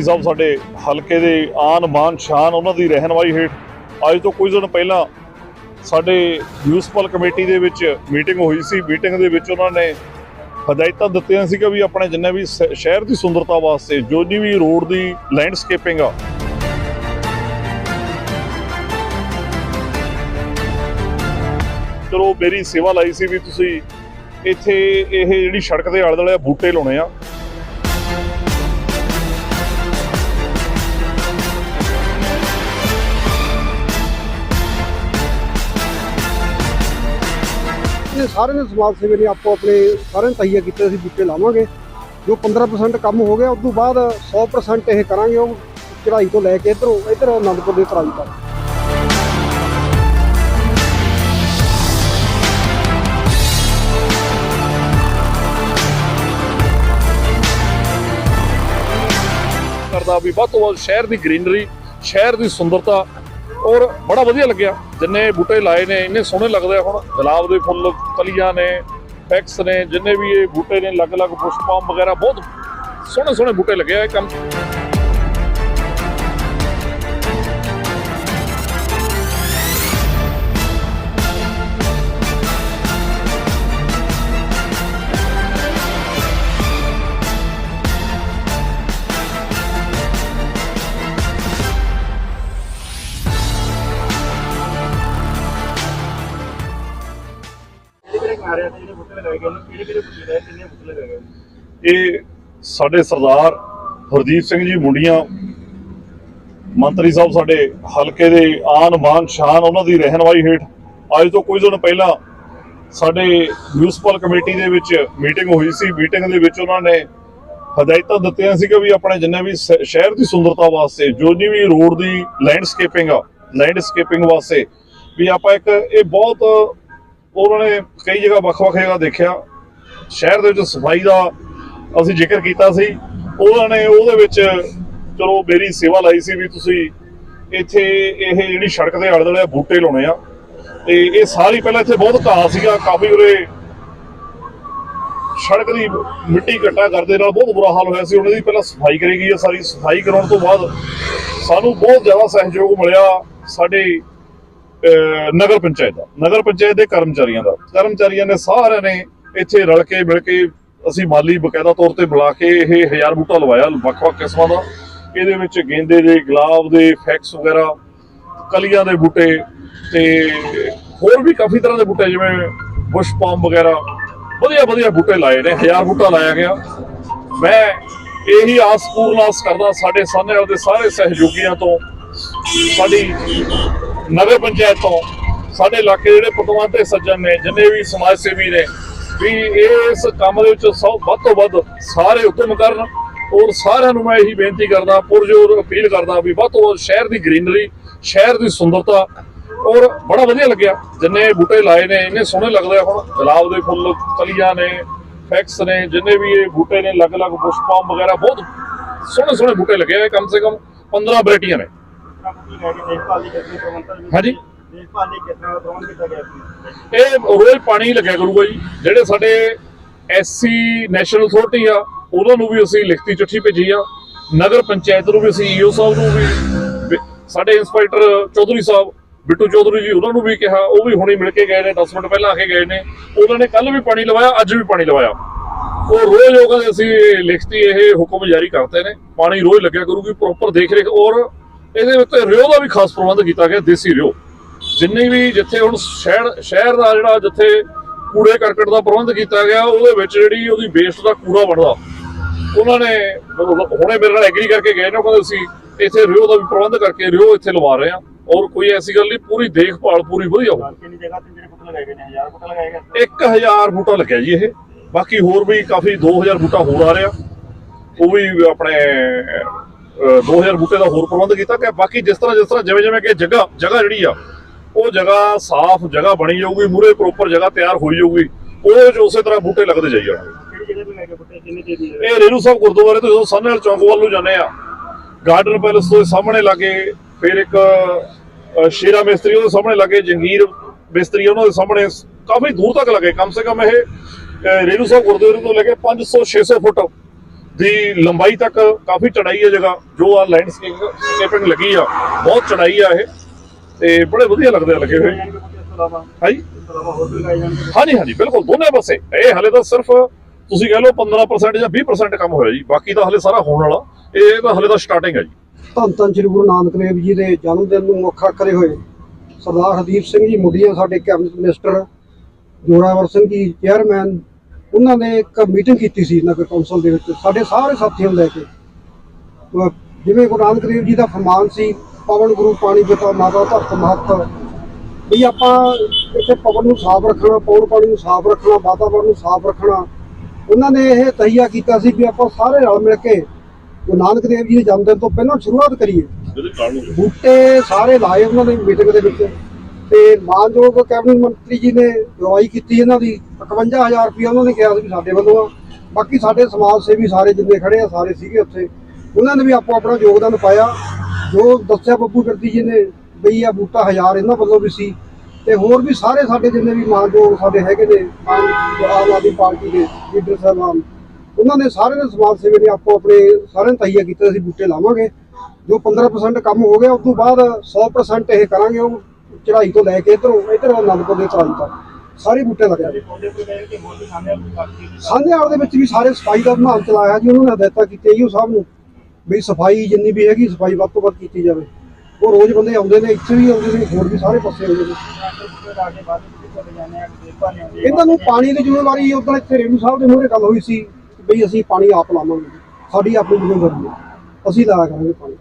ਸਾਹਿਬ ਸਾਡੇ ਹਲਕੇ ਦੇ ਆਨ ਮਾਨ ਸ਼ਾਨ ਉਹਨਾਂ ਦੀ ਰਹਿਨਮਾਈ ਹੇਠ। ਅੱਜ ਤੋਂ ਕੁਝ ਦਿਨ ਪਹਿਲਾਂ ਸਾਡੇ ਮਿਊਨਿਸਪਲ ਕਮੇਟੀ ਦੇ ਵਿੱਚ ਮੀਟਿੰਗ ਹੋਈ ਸੀ। ਮੀਟਿੰਗ ਦੇ ਵਿੱਚ ਉਹਨਾਂ ਨੇ ਹਦਾਇਤਾਂ ਦਿੱਤੀਆਂ ਸੀ ਕਿ ਵੀ ਆਪਣੇ ਜਿੰਨੇ ਵੀ ਸ- ਸ਼ਹਿਰ ਦੀ ਸੁੰਦਰਤਾ ਵਾਸਤੇ ਜੋ ਜੀ ਵੀ ਰੋਡ ਦੀ ਲੈਂਡਸਕੇਪਿੰਗ ਆ, ਚਲੋ ਮੇਰੀ ਸੇਵਾ ਲਈ ਸੀ ਵੀ ਤੁਸੀਂ ਇੱਥੇ ਇਹ ਜਿਹੜੀ ਸੜਕ ਦੇ ਆਲੇ ਦੁਆਲੇ ਬੂਟੇ ਲਾਉਣੇ ਆ। ਇਹ ਸਾਰੇ ਨੇ ਸਮਾਜ ਸੇਵੀ ਨੇ ਆਪੋ ਆਪਣੇ ਸਾਰਿਆਂ ਤਹੀਆ ਕੀਤੇ, ਅਸੀਂ ਬੂਟੇ ਲਾਵਾਂਗੇ। ਜੋ 15% ਕੰਮ ਹੋ ਗਿਆ ਉਸ ਤੋਂ ਬਾਅਦ 100% ਇਹ ਕਰਾਂਗੇ, ਉਹ ਚੜਾਈ ਤੋਂ ਲੈ ਕੇ ਇਧਰੋਂ, ਇਧਰ ਅਨੰਦਪੁਰ ਦੀ ਤਰਾਈ ਤੱਕ। ਕਰਦਾ ਵੀ ਵੱਧ ਤੋਂ ਵੱਧ ਸ਼ਹਿਰ ਦੀ ਗ੍ਰੀਨਰੀ, ਸ਼ਹਿਰ ਦੀ ਸੁੰਦਰਤਾ ਔਰ ਬੜਾ ਵਧੀਆ ਲੱਗਿਆ। ਜਿੰਨੇ ਬੂਟੇ ਲਾਏ ਨੇ, ਇੰਨੇ ਸੋਹਣੇ ਲੱਗਦੇ ਆ ਹੁਣ। ਗੁਲਾਬ ਦੇ ਫੁੱਲ ਕਲੀਆਂ ਨੇ, ਪੈਕਸ ਨੇ, ਜਿੰਨੇ ਵੀ ਇਹ ਬੂਟੇ ਨੇ, ਅਲੱਗ-ਅਲੱਗ ਪੁਸ਼ਪਾਮ ਵਗੈਰਾ, ਬਹੁਤ ਸੋਹਣੇ ਸੋਹਣੇ ਬੂਟੇ ਲੱਗੇ ਆ ਕੰਮ। ਕਿਹੜੇ ਕਿਹੜੇ ਜਿਹੜੇ ਬੁੱਟੇ ਲਗਾਏ ਗਏ ਨੇ ਕਿਹੜੇ ਕਿਹੜੇ ਬੁੱਟੇ ਲਗਾਏ ਕਿੰਨੇ ਬੁੱਟੇ ਲਗਾਏ ਗਏ ਇਹ ਸਾਡੇ ਸਰਦਾਰ ਹਰਦੀਪ ਸਿੰਘ ਜੀ ਮੁੰਡੀਆਂ, ਮੰਤਰੀ ਸਾਹਿਬ ਸਾਡੇ ਹਲਕੇ ਦੇ ਆਨ ਮਾਨ ਸ਼ਾਨ ਉਹਨਾਂ ਦੀ ਰਹਿਨਮਾਈ ਹੇਠ ਅੱਜ ਤੋਂ ਕੁਝ ਦਿਨ ਪਹਿਲਾਂ ਸਾਡੇ ਮਿਊਨਿਸਪਲ ਕਮੇਟੀ ਦੇ ਵਿੱਚ ਮੀਟਿੰਗ ਹੋਈ ਸੀ। ਮੀਟਿੰਗ ਦੇ ਵਿੱਚ ਉਹਨਾਂ ਨੇ ਹਦਾਇਤਾਂ ਦਿੱਤੀਆਂ ਸੀ ਕਿ ਵੀ ਆਪਣੇ ਜਿੰਨੇ ਵੀ ਸ਼ਹਿਰ ਦੀ ਸੁੰਦਰਤਾ ਵਾਸਤੇ, ਜੋ ਜੀ ਵੀ ਰੋਡ ਦੀ ਲੈਂਡਸਕੇਪਿੰਗ ਆ ਲੈਂਡਸਕੇਪਿੰਗ ਵਾਸਤੇ, ਵੀ ਆਪਾਂ ਇੱਕ ਇਹ ਬਹੁਤ ਉਹਨਾਂ ਨੇ ਕਈ ਜਗ੍ਹਾ ਵੱਖ-ਵੱਖ ਜਗ੍ਹਾ ਦੇਖਿਆ। ਸ਼ਹਿਰ ਦੇ ਵਿੱਚ ਸਫ਼ਾਈ ਦਾ ਅਸੀਂ ਜ਼ਿਕਰ ਕੀਤਾ ਸੀ। ਉਹਨਾਂ ਨੇ ਉਹਦੇ ਵਿੱਚ ਚਲੋ ਮੇਰੀ ਸੇਵਾ ਲਈ ਸੀ ਵੀ ਤੁਸੀਂ ਇੱਥੇ ਇਹ ਜਿਹੜੀ ਸੜਕ ਦੇ ਆਲੇ ਦੁਆਲੇ ਬੂਟੇ ਲਾਉਣੇ ਆ। ਤੇ ਇਹ ਸਾਰੀ ਪਹਿਲਾਂ ਇੱਥੇ ਬਹੁਤ ਘਾਹ ਸੀਗਾ। ਕਾਫੀ ਉਰੇ ਸੜਕ ਦੀ ਮਿੱਟੀ ਇਕੱਠਾ ਕਰਦੇ ਨਾਲ ਬਹੁਤ ਬੁਰਾ ਹਾਲ ਹੋਇਆ ਸੀ। ਉਹਨਾਂ ਦੀ ਪਹਿਲਾਂ ਸਫ਼ਾਈ ਕਰੀ ਗਈ ਹੈ ਸਾਰੀ। ਸਫ਼ਾਈ ਕਰਾਉਣ ਤੋਂ ਬਾਅਦ ਸਾਨੂੰ ਬਹੁਤ ਜ਼ਿਆਦਾ ਸਹਿਯੋਗ ਮਿਲਿਆ। ਸਾਡੇ ਨਗਰ ਪੰਚਾਇਤ ਦਾ, ਨਗਰ ਪੰਚਾਇਤ ਦੇ ਕਰਮਚਾਰੀਆਂ ਦਾ। ਕਰਮਚਾਰੀਆਂ ਨੇ ਸਾਰਿਆਂ ਨੇ ਇੱਥੇ ਰਲ ਕੇ ਮਿਲ ਕੇ ਅਸੀਂ ਮਾਲੀ ਬਕਾਇਦਾ ਤੌਰ ਤੇ ਬੁਲਾ ਕੇ ਇਹ ਹਜ਼ਾਰ ਬੂਟਾ ਲਵਾਇਆ ਵੱਖ-ਵੱਖ ਕਿਸਮਾਂ ਦਾ। ਇਹਦੇ ਵਿੱਚ ਗੇਂਦੇ ਦੇ, ਗੁਲਾਬ ਦੇ, ਫੈਕਸ ਵਗੈਰਾ, ਕਲੀਆਂ ਦੇ ਬੂਟੇ ਤੇ ਹੋਰ ਵੀ ਕਾਫੀ ਤਰ੍ਹਾਂ ਦੇ ਬੂਟੇ, ਜਿਵੇਂ ਬੁਸ਼ ਪਾਮ ਵਗੈਰਾ। ਵਧੀਆ ਵਧੀਆ ਬੂਟੇ ਲਾਏ ਨੇ, ਹਜ਼ਾਰ ਬੂਟਾ ਲਾਇਆ ਗਿਆ। ਮੈਂ ਇਹੀ ਆਸ ਪੂਰਨ ਆਸ ਕਰਦਾ, ਸਾਡੇ ਸਾਹਮਣੇ ਦੇ ਸਾਰੇ ਸਹਿਯੋਗੀਆਂ ਤੋਂ, ਸਾਡੀ ਨਗਰ ਪੰਚਾਇਤ ਤੋਂ ਸਾਡੇ ਇਲਾਕੇ ਦੇ ਜਿਹੜੇ ਪਤਵੰਤ ਤੇ ਸੱਜਣ ਨੇ, ਜਿੰਨੇ ਵੀ ਸਮਾਜ ਸੇਵੀ ਨੇ, ਵੀ ਇਸ ਕੰਮ ਦੇ ਵਿੱਚ ਸਭ ਵੱਧ ਤੋਂ ਵੱਧ ਸਾਰੇ ਹੁਕਮ ਕਰਨ ਔਰ ਸਾਰਿਆਂ ਨੂੰ ਮੈਂ ਇਹੀ ਬੇਨਤੀ ਕਰਦਾ, ਪੁਰਜੋਰ ਅਪੀਲ ਕਰਦਾ ਵੀ ਵੱਧ ਤੋਂ ਵੱਧ ਸ਼ਹਿਰ ਦੀ ਗ੍ਰੀਨਰੀ, ਸ਼ਹਿਰ ਦੀ ਸੁੰਦਰਤਾ ਔਰ ਬੜਾ ਵਧੀਆ ਲੱਗਿਆ। ਜਿੰਨੇ ਬੂਟੇ ਲਾਏ ਨੇ, ਇੰਨੇ ਸੋਹਣੇ ਲੱਗਦੇ ਆ ਹੁਣ। ਗੁਲਾਬ ਦੇ ਫੁੱਲ ਕਲੀਆਂ ਨੇ, ਫੈਕਸ ਨੇ, ਜਿੰਨੇ ਵੀ ਇਹ ਬੂਟੇ ਨੇ, ਅਲੱਗ-ਅਲੱਗ ਪੁਸ਼ਪਾਮ ਵਗੈਰਾ, ਬਹੁਤ ਸੋਹਣੇ ਸੋਹਣੇ ਬੂਟੇ ਲੱਗੇ ਹੋਏ ਕਮ ਸੇ ਕਮ 15 ਵੈਰਾਈਟੀਆਂ ਨੇ। ਹਾਂਜੀ। ਇਹ ਰੋਜ਼ ਪਾਣੀ ਲੱਗਿਆ ਕਰੂਗਾ ਜੀ। ਜਿਹੜੇ ਸਾਡੇ ਐਸਸੀ ਨੈਸ਼ਨਲ ਅਥਾਰਟੀ ਆ ਉਹਨਾਂ ਨੂੰ ਵੀ ਅਸੀਂ ਲਿਖਤੀ ਚਿੱਠੀ ਭੇਜੀ ਆ। ਨਗਰ ਪੰਚਾਇਤ ਨੂੰ ਵੀ ਅਸੀਂ ਈਓ ਸਾਹਿਬ ਨੂੰ ਵੀ ਵੀ ਸਾਡੇ ਇੰਸਪੈਕਟਰ ਚੌਧਰੀ ਸਾਹਿਬ ਬਿੱਟੂ ਚੌਧਰੀ ਜੀ ਉਹਨਾਂ ਨੂੰ ਵੀ ਕਿਹਾ ਉਹ ਵੀ ਹੁਣੇ ਮਿਲ ਕੇ ਗਏ ਨੇ 10 ਮਿੰਟ ਪਹਿਲਾਂ ਆ ਕੇ ਗਏ ਨੇ। ਉਹਨਾਂ ਨੇ ਕੱਲ ਵੀ ਪਾਣੀ ਲਵਾਇਆ ਅੱਜ ਵੀ ਪਾਣੀ ਲਵਾਇਆ। ਉਹ ਰੋਜ਼ ਲੋਕਾਂ ਦੇ ਅਸੀਂ ਲਿਖਤੀ ਇਹ ਹੁਕਮ ਜਾਰੀ ਕਰਤੇ ਨੇ ਪਾਣੀ ਰੋਜ਼ ਲੱਗਿਆ ਕਰੂਗੀ ਪ੍ਰੋਪਰ ਦੇਖ ਰੇਖ ਔਰ ਇਹਦੇ ਉੱਤੇ ਰਿਓ ਦਾ ਵੀ ਖਾਸ ਪ੍ਰਬੰਧ ਕੀਤਾ ਗਿਆ ਦੇਸੀ ਰਿਓ। ਜਿੰਨੀ ਵੀ ਜਿੱਥੇ ਹੁਣ ਸ਼ਹਿਰ ਸ਼ਹਿਰ ਦਾ ਜਿਹੜਾ ਜਿੱਥੇ ਕੂੜੇ ਕਰਕਟ ਦਾ ਪ੍ਰਬੰਧ ਕੀਤਾ ਗਿਆ ਉਹਦੇ ਵਿੱਚ ਜਿਹੜੀ ਉਹਦੀ ਵੇਸਟ ਦਾ ਕੂੜਾ ਬਣਦਾ। ਉਹਨਾਂ ਨੇ ਹੁਣੇ ਮੇਰੇ ਨਾਲ ਐਗਰੀ ਕਰਕੇ ਗਏ ਨੇ ਕਹਿੰਦੇ ਅਸੀਂ ਇੱਥੇ ਰਿਓ ਦਾ ਵੀ ਪ੍ਰਬੰਧ ਕਰਕੇ ਰਿਓ ਇੱਥੇ ਲਵਾ ਰਹੇ ਹਾਂ। ਔਰ ਕੋਈ ਐਸੀ ਗੱਲ ਨਹੀਂ ਪੂਰੀ ਦੇਖਭਾਲ ਪੂਰੀ ਵਧੀਆ ਹੋ ਕਿੰਨੀ ਜਗ੍ਹਾ ਤੇ ਜਿਹੜੇ ਬੁੱਟੇ ਲਗਾਏ ਗਏ ਨੇ 1000 ਬੁੱਟੇ ਲਗਾਏ ਗਏ 1000 ਬੂਟਾ ਲੱਗਿਆ ਜੀ ਇਹ। ਬਾਕੀ ਹੋਰ ਵੀ ਕਾਫੀ 2000 ਬੂਟਾ ਹੋਰ ਆ ਰਿਹਾ। ਉਹ ਵੀ ਆਪਣੇ 2000 ਬੂਟੇ ਦਾ ਹੋਰ ਪ੍ਰਬੰਧ ਕੀਤਾ ਕਿ ਬਾਕੀ ਜਿਸ ਤਰ੍ਹਾਂ ਜਿਸ ਤਰ੍ਹਾਂ ਜਿਵੇਂ ਜਿਵੇਂ ਕਿ ਜਗ੍ਹਾ ਜਗ੍ਹਾ ਜਿਹੜੀ ਆ ਉਹ ਜਗ੍ਹਾ ਸਾਫ਼ ਜਗ੍ਹਾ ਬਣੀ ਜਾਊਗੀ ਮੂਰੇ ਪ੍ਰੋਪਰ ਜਗ੍ਹਾ ਤਿਆਰ ਹੋਈ ਜਾਊਗੀ ਉਹਦੇ ਵਿੱਚ ਉਸੇ ਤਰ੍ਹਾਂ ਬੂਟੇ ਲੱਗਦੇ ਜਾਈ ਜਾਣਗੇ। ਇਹ ਰੇਰੂ ਸਾਹਿਬ ਗੁਰਦੁਆਰੇ ਤੋਂ ਜਦੋਂ ਸਾਹਮਣੇ ਚੌਂਕ ਵੱਲ ਨੂੰ ਜਾਂਦੇ ਆ ਗਾਰਡਨ ਪੈਲਸ ਤੋਂ ਸਾਹਮਣੇ ਲਾਗੇ ਫਿਰ ਇੱਕ ਸ਼ੇਰਾ ਮਿਸਤਰੀ ਉਹਦੇ ਸਾਹਮਣੇ ਲਾਗੇ ਜੰਗੀਰ ਮਿਸਤਰੀ ਉਹਨਾਂ ਦੇ ਸਾਹਮਣੇ ਕਾਫੀ ਦੂਰ ਤੱਕ ਲੱਗੇ ਕਮ ਸੇ ਕਮ ਇਹ ਅਹ, ਰੇਰੂ ਸਾਹਿਬ ਗੁਰਦੁਆਰੇ ਤੋਂ ਲੈ ਕੇ 500 600 ਫੁੱਟ ਦੀ ਲੰਬਾਈ ਤੱਕ ਕਾਫੀ ਚੜਾਈ ਹੈ ਜਗ੍ਹਾ, ਜੋ ਆ ਲੈਂਡਸਕੇਪਿੰਗ ਲੱਗੀ ਆ, ਬਹੁਤ ਚੜਾਈ ਆ ਇਹ, ਤੇ ਬੜੇ ਵਧੀਆ ਲੱਗਦੇ ਲੱਗੇ ਹੋਏ। ਹਾਂਜੀ? ਹਾਂਜੀ ਹਾਂਜੀ, ਬਿਲਕੁਲ, ਦੋਨੇ ਪਾਸੇ। ਇਹ ਹਲੇ ਤਾਂ ਸਿਰਫ ਤੁਸੀਂ ਕਹਿ ਲਓ 15% ਜਾਂ 20% ਕੰਮ ਹੋਇਆ ਜੀ, ਬਾਕੀ ਤਾਂ ਹਲੇ ਸਾਰਾ ਹੋਣ ਵਾਲਾ, ਇਹ ਤਾਂ ਹਲੇ ਤਾਂ ਸਟਾਰਟਿੰਗ ਹੈ ਜੀ। ਧੰਨ ਧੰਨ ਸ੍ਰੀ ਗੁਰੂ ਨਾਨਕ ਦੇਵ ਜੀ ਦੇ ਜਨਮ ਦਿਨ ਨੂੰ ਮੁੱਖ ਰੱਖਦੇ ਹੋਏ। ਸਰਦਾਰ ਹਰਦੀਪ ਸਿੰਘ ਜੀ ਮੁੰਡੀਆਂ ਸਾਡੇ cabinet minister, Zorawar Singh ji chairman ਉਹਨਾਂ ਨੇ ਇੱਕ ਮੀਟਿੰਗ ਕੀਤੀ ਸੀ ਨਗਰ ਕੌਂਸਲ ਦੇ ਵਿੱਚ ਸਾਡੇ ਸਾਰੇ ਸਾਥੀਆਂ ਨੂੰ ਲੈ ਕੇ। ਜਿਵੇਂ ਗੁਰੂ ਨਾਨਕ ਦੇਵ ਜੀ ਦਾ ਫਰਮਾਨ ਸੀ ਪਵਨ ਗੁਰੂ ਪਾਣੀ ਪਿਤਾ ਮਾਤਾ ਧਰਤ ਮਹੱਤ ਵੀ ਆਪਾਂ ਇੱਥੇ ਪਵਨ ਨੂੰ ਸਾਫ਼ ਰੱਖਣਾ ਪੌਣ ਪਾਣੀ ਨੂੰ ਸਾਫ਼ ਰੱਖਣਾ ਵਾਤਾਵਰਨ ਨੂੰ ਸਾਫ਼ ਰੱਖਣਾ। ਉਹਨਾਂ ਨੇ ਇਹ ਤਹੀਆ ਕੀਤਾ ਸੀ ਵੀ ਆਪਾਂ ਸਾਰੇ ਰਲ ਮਿਲ ਕੇ ਗੁਰੂ ਨਾਨਕ ਦੇਵ ਜੀ ਦੇ ਜਨਮ ਦਿਨ ਤੋਂ ਪਹਿਲਾਂ ਸ਼ੁਰੂਆਤ ਕਰੀਏ। ਬੂਟੇ ਸਾਰੇ ਲਾਏ ਉਹਨਾਂ ਨੇ ਮੀਟਿੰਗ ਦੇ ਵਿੱਚ। ਤੇ ਮਾਨਯੋਗ ਕੈਬਨਿਟ ਮੰਤਰੀ ਜੀ ਨੇ ਅਗਵਾਈ ਕੀਤੀ ਇਹਨਾਂ ਦੀ 51000 ਰੁਪਏ ਉਹਨਾਂ ਨੇ ਕਿਹਾ ਸੀ ਵੀ ਸਾਡੇ ਵੱਲੋਂ ਆ। ਬਾਕੀ ਸਾਡੇ ਸਮਾਜ ਸੇਵੀ ਸਾਰੇ ਜਿੰਨੇ ਖੜੇ ਆ, ਸਾਰੇ ਸੀਗੇ ਉੱਥੇ, ਉਹਨਾਂ ਨੇ ਵੀ ਆਪੋ ਆਪਣਾ ਯੋਗਦਾਨ ਪਾਇਆ। ਜੋ ਦੱਸਿਆ ਬੱਬੂ ਗੁਰਦੀ ਜੀ ਨੇ ਬਈ ਆ ਬੂਟਾ ਹਜ਼ਾਰ ਇਹਨਾਂ ਵੱਲੋਂ ਵੀ ਸੀ। ਤੇ ਹੋਰ ਵੀ ਸਾਰੇ ਸਾਡੇ ਜਿੰਨੇ ਵੀ ਮਾਨਯੋਗ ਸਾਡੇ ਹੈਗੇ ਨੇ ਆਮ ਆਦਮੀ ਪਾਰਟੀ ਦੇ ਲੀਡਰ ਸਾਹਿਬਾਨ, ਉਹਨਾਂ ਨੇ ਸਾਰੇ ਨੇ ਸਮਾਜ ਸੇਵੀ ਨੇ ਆਪੋ ਆਪਣੇ ਸਾਰਿਆਂ ਨੇ ਤਹੀਆ ਕੀਤਾ ਅਸੀਂ ਬੂਟੇ ਲਾਵਾਂਗੇ। ਜੋ 15% ਕੰਮ ਹੋ ਗਿਆ, ਉਸ ਤੋਂ ਬਾਅਦ 100% ਇਹ ਕਰਾਂਗੇ ਉਹ। ਚੜਾਈ ਤੋਂ ਲੈ ਕੇ ਇਧਰੋਂ ਇਧਰ ਅਨੰਦਪੁਰ ਦੇ ਚੜਾਈ ਤੱਕ। ਸਾਰੇ ਬੂਟੇ ਲਗਾਏ ਵੀ ਸਾਂਝੇਵਾਲ ਦੇ ਵਿੱਚ। ਵੀ ਸਾਰੇ ਸਫ਼ਾਈ ਦਾ ਅਭਿਆਨ ਚਲਾਇਆ ਜੀ ਉਹਨਾਂ ਨੇ ਹਦਾਇਤਾਂ ਕੀਤੀਆਂ ਜੀ ਉਹ ਸਾਹਿਬ ਨੂੰ। ਵੀ ਸਫ਼ਾਈ ਜਿੰਨੀ ਵੀ ਹੈਗੀ ਸਫ਼ਾਈ ਵੱਧ ਤੋਂ ਵੱਧ ਕੀਤੀ ਜਾਵੇ। ਉਹ ਰੋਜ਼ ਬੰਦੇ ਆਉਂਦੇ ਨੇ ਇੱਥੇ ਵੀ ਆਉਂਦੇ ਨੇ ਹੋਰ ਵੀ ਸਾਰੇ ਪਾਸੇ ਆਉਂਦੇ ਨੇ। ਇਹਨਾਂ ਨੂੰ ਪਾਣੀ ਦੀ ਜ਼ਿੰਮੇਵਾਰੀ ਉਦੋਂ ਇੱਥੇ ਰੇਣੂ ਸਾਹਿਬ ਦੇ ਮੂਹਰੇ ਗੱਲ ਹੋਈ ਸੀ ਬਈ ਅਸੀਂ ਪਾਣੀ ਆਪ ਲਾਵਾਂਗੇ। ਸਾਡੀ ਆਪਣੀ ਜ਼ਿੰਮੇਵਾਰੀ ਹੈ। ਅਸੀਂ ਲਾਇਆ ਕਰਾਂਗੇ ਪਾਣੀ।